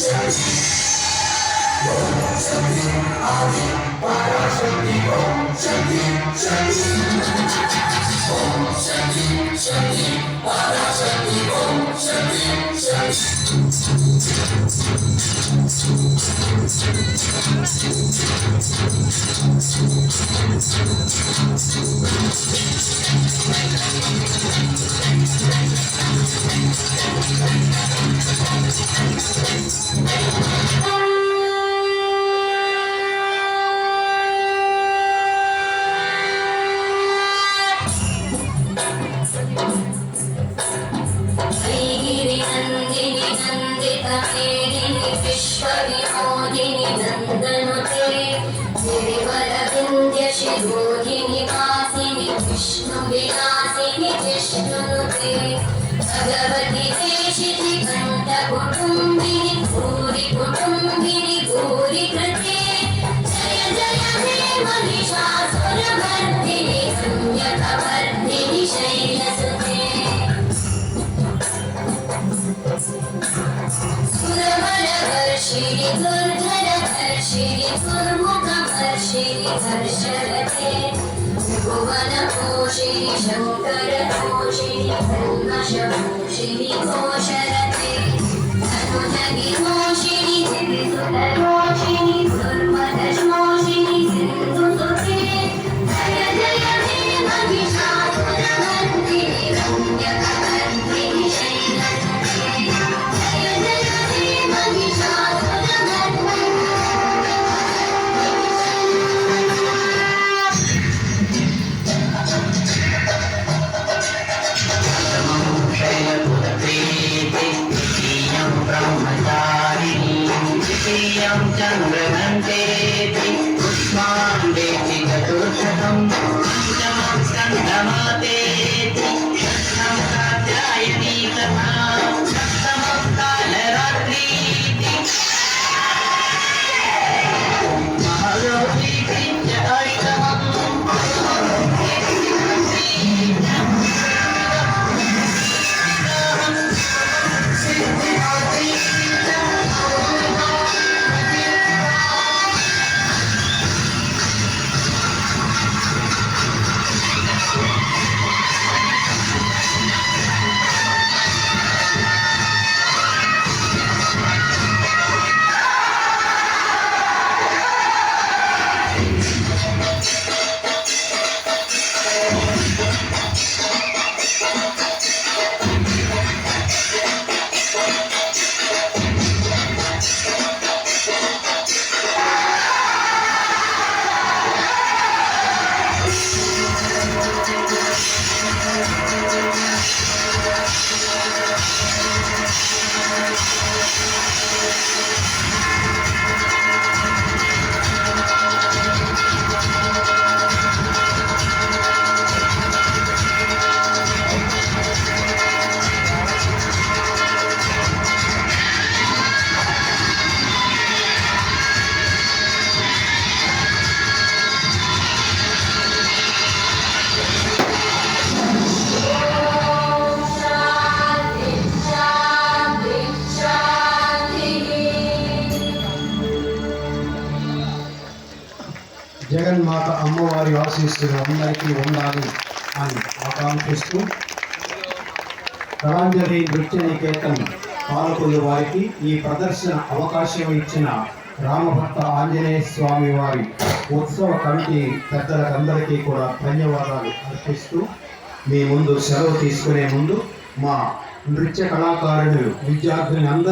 相信，我相信，阿弥陀佛相信，佛相信，相信，佛相信，相信，阿弥陀佛相信，भगवति देशिति कण्ठकुटुम्बिनि भूरि कुटुम्बिनि भूरि कृते जय जय हे महिषासुरमर्दिनि सुरवरवर्षिणि दुर्धरवर्षिणि दुर्मुखवर्षिणि हर्षरते भुवनपोषिणि शङ्करतोषिणि कल्मषभूषिणि घोषरते धनुजगिरोषिणि చంద్రనందేవి పుష్మాండేతి చతుర్శతం జగన్మాత అమ్మవారి ఆశీస్సులు అందరికీ ఉండాలి అని ఆకాంక్షిస్తూ కళాంజలి నృత్య నికేతన్ పాలకులు వారికి ఈ ప్రదర్శన అవకాశం ఇచ్చిన రామభక్త ఆంజనేయ స్వామి వారి ఉత్సవ కమిటీ పెద్దలకందరికీ కూడా ధన్యవాదాలు అర్పిస్తూ మీ ముందు సెలవు తీసుకునే ముందు మా నృత్య కళాకారులు విద్యార్థులందరూ